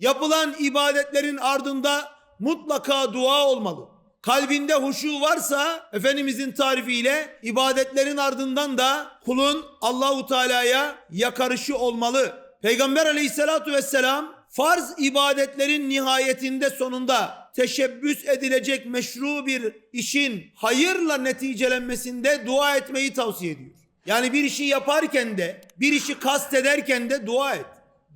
Yapılan ibadetlerin ardında mutlaka dua olmalı. Kalbinde huşu varsa Efendimizin tarifiyle ibadetlerin ardından da kulun Allahu Teala'ya yakarışı olmalı. Peygamber Aleyhissalatu vesselam farz ibadetlerin nihayetinde sonunda teşebbüs edilecek meşru bir işin hayırla neticelenmesinde dua etmeyi tavsiye ediyor. Yani bir işi yaparken de bir işi kast ederken de dua et.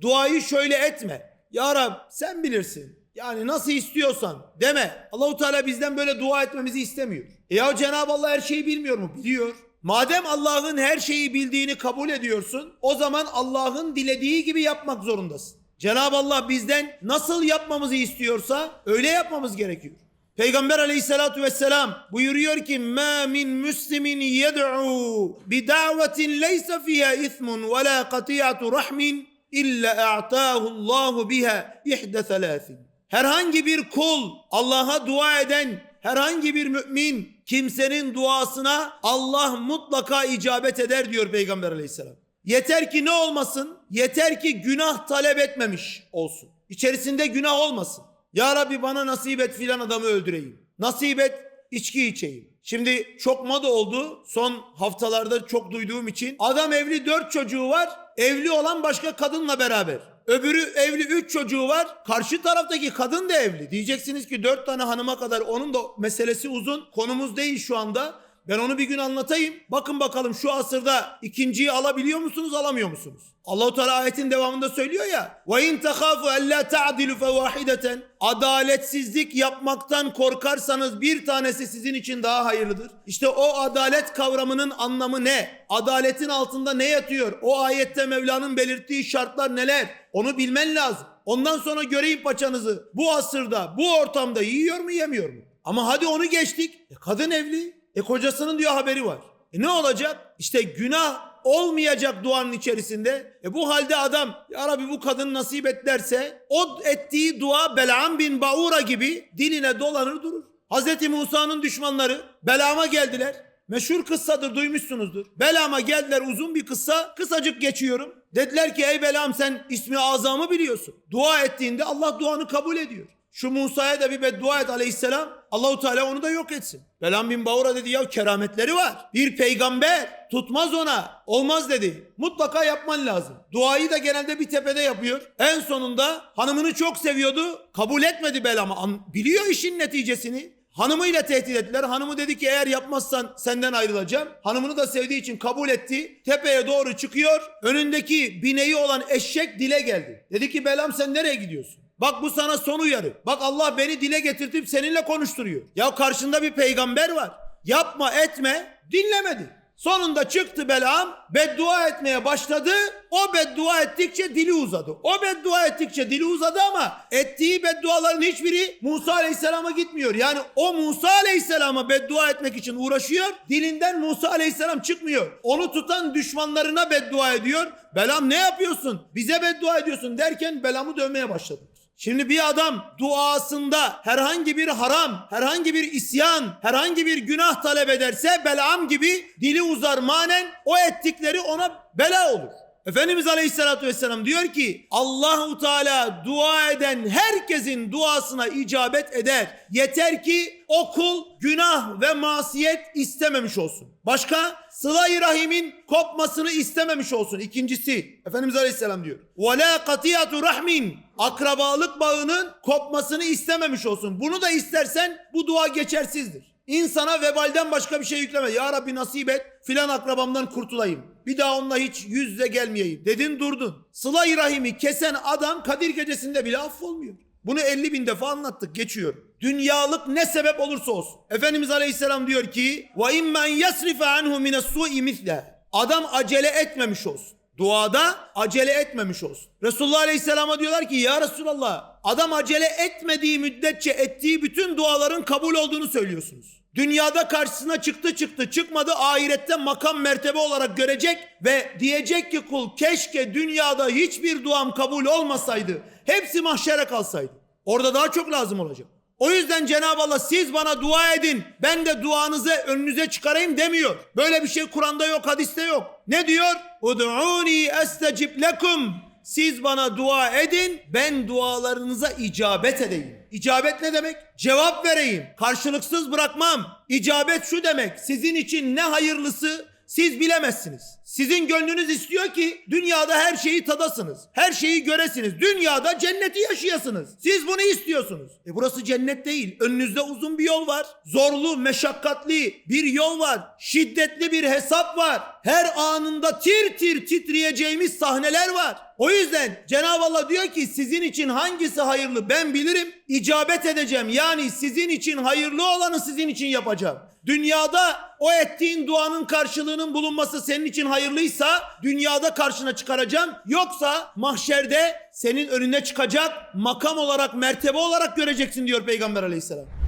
Duayı şöyle etme. Ya Rab sen bilirsin. Yani nasıl istiyorsan deme. Allahu Teala bizden böyle dua etmemizi istemiyor. E ya Cenab-ı Allah her şeyi bilmiyor mu? Biliyor. Madem Allah'ın her şeyi bildiğini kabul ediyorsun, o zaman Allah'ın dilediği gibi yapmak zorundasın. Cenab-ı Allah bizden nasıl yapmamızı istiyorsa öyle yapmamız gerekiyor. Peygamber aleyhissalatu vesselam buyuruyor ki مَا مِنْ مُسْلِمٍ يَدْعُوا بِدَعْوَةٍ لَيْسَ فِيهَا إِثْمٌ وَلَا قَطِيعَةُ رَحْمٍ illa a'tahu Allahu biha ihde thalathin. Herhangi bir kul Allah'a dua eden herhangi bir mümin kimsenin duasına Allah mutlaka icabet eder diyor Peygamber Aleyhisselam. Yeter ki ne olmasın? Yeter ki günah talep etmemiş olsun. İçerisinde günah olmasın. Ya Rabbi bana nasip et filan adamı öldüreyim. Nasip et içki içeyim. Şimdi çok moda oldu. Son haftalarda çok duyduğum için. Adam evli dört çocuğu var. Evli olan başka kadınla beraber. Öbürü evli üç çocuğu var. Karşı taraftaki kadın da evli. Diyeceksiniz ki dört tane hanıma kadar onun da meselesi uzun. Konumuz değil şu anda. Ben onu bir gün anlatayım. Bakın bakalım şu asırda ikinciyi alabiliyor musunuz, alamıyor musunuz? Allahu Teala ayetin devamında söylüyor ya. Ve in tahafu alla ta'dilu fawahideten. Adaletsizlik yapmaktan korkarsanız bir tanesi sizin için daha hayırlıdır. İşte o adalet kavramının anlamı ne? Adaletin altında ne yatıyor? O ayette Mevla'nın belirttiği şartlar neler? Onu bilmen lazım. Ondan sonra göreyim paçanızı. Bu asırda, bu ortamda yiyor mu, yemiyor mu? Ama hadi onu geçtik. E kadın evli. E kocasının diyor haberi var. E ne olacak? İşte günah olmayacak duanın içerisinde. E bu halde adam ya Rabbi bu kadın nasip et derse o ettiği dua Belam bin Baura gibi diline dolanır durur. Hazreti Musa'nın düşmanları Belam'a geldiler. Meşhur kıssadır duymuşsunuzdur. Belam'a geldiler uzun bir kıssa. Kısacık geçiyorum. Dediler ki ey Belam sen ismi azamı biliyorsun. Dua ettiğinde Allah duanı kabul ediyor. Şu Musa'ya da bir beddua et aleyhisselam. Allahu Teala onu da yok etsin. Belam bin Baura dedi ya kerametleri var. Bir peygamber tutmaz ona. Olmaz dedi. Mutlaka yapman lazım. Duayı da genelde bir tepede yapıyor. En sonunda hanımını çok seviyordu. Kabul etmedi Belam'ı. Biliyor işin neticesini. Hanımıyla tehdit ettiler. Hanımı dedi ki eğer yapmazsan senden ayrılacağım. Hanımını da sevdiği için kabul etti. Tepeye doğru çıkıyor. Önündeki bineği olan eşek dile geldi. Dedi ki Belam sen nereye gidiyorsun? Bak bu sana son uyarı. Bak Allah beni dile getirtip seninle konuşturuyor. Ya karşında bir peygamber var. Yapma etme dinlemedi. Sonunda çıktı Belam beddua etmeye başladı. O beddua ettikçe dili uzadı. O beddua ettikçe dili uzadı ama ettiği bedduaların hiçbiri Musa Aleyhisselam'a gitmiyor. Yani o Musa Aleyhisselam'a beddua etmek için uğraşıyor. Dilinden Musa Aleyhisselam çıkmıyor. Onu tutan düşmanlarına beddua ediyor. Belam ne yapıyorsun? Bize beddua ediyorsun derken Belam'ı dövmeye başladı. Şimdi bir adam duasında herhangi bir haram, herhangi bir isyan, herhangi bir günah talep ederse Belam gibi dili uzar manen o ettikleri ona bela olur. Efendimiz Aleyhisselatü Vesselam diyor ki Allahu Teala dua eden herkesin duasına icabet eder. Yeter ki o kul günah ve masiyet istememiş olsun. Başka sıla-i rahimin kopmasını istememiş olsun. İkincisi Efendimiz Aleyhisselam diyor. La katiyatu rahmin akrabalık bağının kopmasını istememiş olsun. Bunu da istersen bu dua geçersizdir. İnsana vebalden başka bir şey yükleme. Ya Rabbi nasip et filan akrabamdan kurtulayım. Bir daha onunla hiç yüz yüze gelmeyeyim. Dedin durdun. Sıla-i rahimi kesen adam Kadir gecesinde bile affolmuyor. Bunu 50 bin defa anlattık geçiyor. Dünyalık ne sebep olursa olsun. Efendimiz Aleyhisselam diyor ki immen yasrife anhu mine su'i misle. Adam acele etmemiş olsun. Duada acele etmemiş olsun. Resulullah Aleyhisselam'a diyorlar ki ya Resulallah adam acele etmediği müddetçe ettiği bütün duaların kabul olduğunu söylüyorsunuz. Dünyada karşısına çıktı çıktı çıkmadı ahirette makam mertebe olarak görecek ve diyecek ki kul keşke dünyada hiçbir duam kabul olmasaydı. Hepsi mahşere kalsaydı. Orada daha çok lazım olacak. O yüzden Cenab-ı Allah siz bana dua edin ben de duanızı önünüze çıkarayım demiyor. Böyle bir şey Kur'an'da yok hadiste yok. Ne diyor? Ud'uni estecib lekum. Siz bana dua edin, ben dualarınıza icabet edeyim. İcabet ne demek? Cevap vereyim. Karşılıksız bırakmam. İcabet şu demek. Sizin için ne hayırlısı siz bilemezsiniz. Sizin gönlünüz istiyor ki dünyada her şeyi tadasınız. Her şeyi göresiniz. Dünyada cenneti yaşayasınız. Siz bunu istiyorsunuz. E burası cennet değil. Önünüzde uzun bir yol var. Zorlu, meşakkatli bir yol var. Şiddetli bir hesap var. Her anında tir tir titreyeceğimiz sahneler var. O yüzden Cenab-ı Allah diyor ki sizin için hangisi hayırlı ben bilirim. İcabet edeceğim. Yani sizin için hayırlı olanı sizin için yapacağım. Dünyada o ettiğin duanın karşılığının bulunması senin için hayırlıysa dünyada karşına çıkaracağım. Yoksa mahşerde senin önüne çıkacak makam olarak mertebe olarak göreceksin diyor Peygamber aleyhisselam.